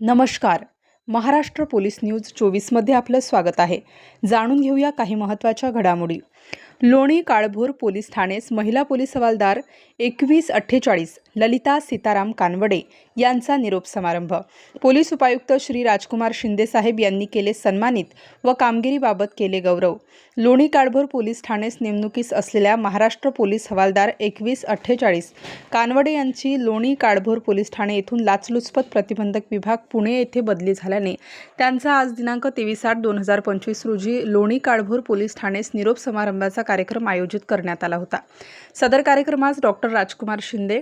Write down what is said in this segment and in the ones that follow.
नमस्कार. Maharashtra police news चोवीसमध्ये आपलं स्वागत आहे. जाणून घेऊया काही महत्त्वाच्या घडामोडी. लोणी काळभोर पोलीस ठाणेस महिला पोलीस हवालदार एकवीस अठ्ठेचाळीस ललिता सीताराम कानवडे यांचा निरोप समारंभ. पोलीस उपायुक्त श्री राजकुमार शिंदेसाहेब यांनी केले सन्मानित व कामगिरीबाबत केले गौरव. लोणी काळभोर पोलीस ठाणेस नेमणुकीस असलेल्या महाराष्ट्र पोलीस हवालदार एकवीस अठ्ठेचाळीस कानवडे यांची लोणी काळभोर पोलीस ठाणे येथून लाचलुचपत प्रतिबंधक विभाग पुणे येथे बदली झाल्याने त्यांचा आज दिनांक तेवीस आठ दोन हजार पंचवीस रोजी लोणी काळभोर पोलीस ठाणेस निरोप समारंभ समारंभाचा कार्यक्रम आयोजित करण्यात आला होता. सदर कार्यक्रमास डॉक्टर राजकुमार शिंदे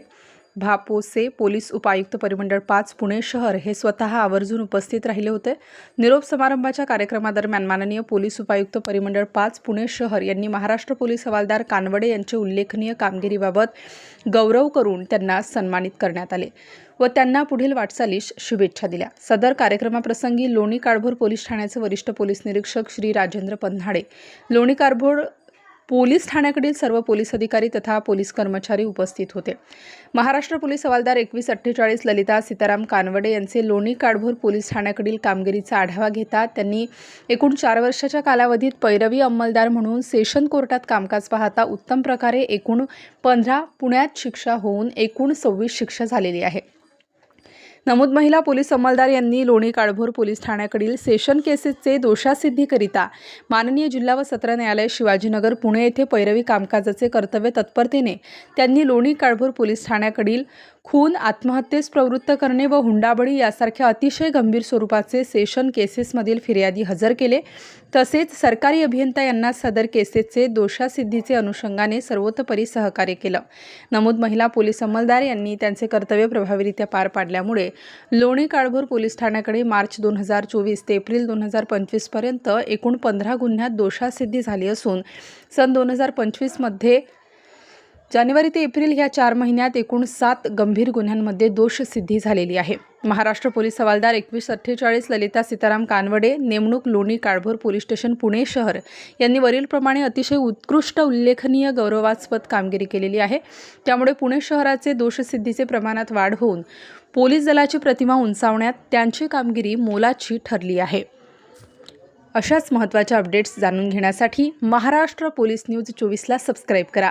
भापोसे पोलीस उपायुक्त परिमंडळ पाच पुणे शहर हे स्वतः आवर्जून उपस्थित राहिले होते. निरोप समारंभाच्या कार्यक्रमादरम्यान माननीय पोलीस उपायुक्त परिमंडळ पाच पुणे शहर यांनी महाराष्ट्र पोलीस हवालदार कानवडे यांचे उल्लेखनीय कामगिरीबाबत गौरव करून त्यांना सन्मानित करण्यात आले व त्यांना पुढील वाटचालीस शुभेच्छा दिल्या. सदर कार्यक्रमाप्रसंगी लोणी काळभोर पोलीस ठाण्याचे वरिष्ठ पोलीस निरीक्षक श्री राजेंद्र पन्हाडे लोणी काळभोर पोलीस ठाण्याकडील सर्व पोलीस अधिकारी तथा पोलीस कर्मचारी उपस्थित होते. महाराष्ट्र पोलीस हवालदार एकवीस अठ्ठेचाळीस ललिता सीताराम कानवडे यांचे लोणी काळभोर पोलीस ठाण्याकडील कामगिरीचा आढावा घेतात त्यांनी एकूण चार वर्षाच्या कालावधीत पैरवी अंमलदार म्हणून सेशन कोर्टात कामकाज पाहता उत्तम प्रकारे एकूण पंधरा पुण्यात शिक्षा होऊन एकूण सव्वीस शिक्षा झालेली आहे. नमूद महिला पोलीस अंमलदार यांनी लोणी काळभोर पोलीस ठाण्याकडील सेशन केसेसचे दोषासिद्धीकरिता माननीय जिल्हा व सत्र न्यायालय शिवाजीनगर पुणे येथे पैरवी कामकाजाचे कर्तव्य तत्परतेने त्यांनी लोणी काळभोर पोलीस ठाण्याकडील खून आत्महत्येस प्रवृत्त करणे व हुंडाबळी यासारख्या अतिशय गंभीर स्वरूपाचे सेशन केसेसमधील फिर्यादी हजर केले. तसेच सरकारी अभियंता यांना सदर केसेसचे दोषासिद्धीचे अनुषंगाने सर्वोतपरी सहकार्य केलं. नमूद महिला पोलीस अंमलदार यांनी त्यांचे कर्तव्य प्रभावीरित्या पार पाडल्यामुळे लोणी काळभोर पोलीस ठाण्याकडे मार्च दोन हजार चोवीस ते एप्रिल दोन हजार पंचवीसपर्यंत एकूण पंधरा गुन्ह्यात दोषासिद्धी झाली असून सन दोन हजार पंचवीसमध्ये जानेवारी ते एप्रिल ह्या चार महिन्यात एकूण सात गंभीर गुन्ह्यांमध्ये दोषसिद्धी झालेली आहे. महाराष्ट्र पोलीस हवालदार एकवीस अठ्ठेचाळीस ललिता सीताराम कानवडे नेमणूक लोणी काळभोर पोलीस स्टेशन पुणे शहर यांनी वरीलप्रमाणे अतिशय उत्कृष्ट उल्लेखनीय गौरवास्पद कामगिरी केलेली आहे. त्यामुळे पुणे शहराचे दोषसिद्धीचे प्रमाणात वाढ होऊन पोलीस दलाची प्रतिमा उंचावण्यात त्यांची कामगिरी मोलाची ठरली आहे. अशाच महत्त्वाच्या अपडेट्स जाणून घेण्यासाठी महाराष्ट्र पोलीस न्यूज चोवीसला सबस्क्राईब करा.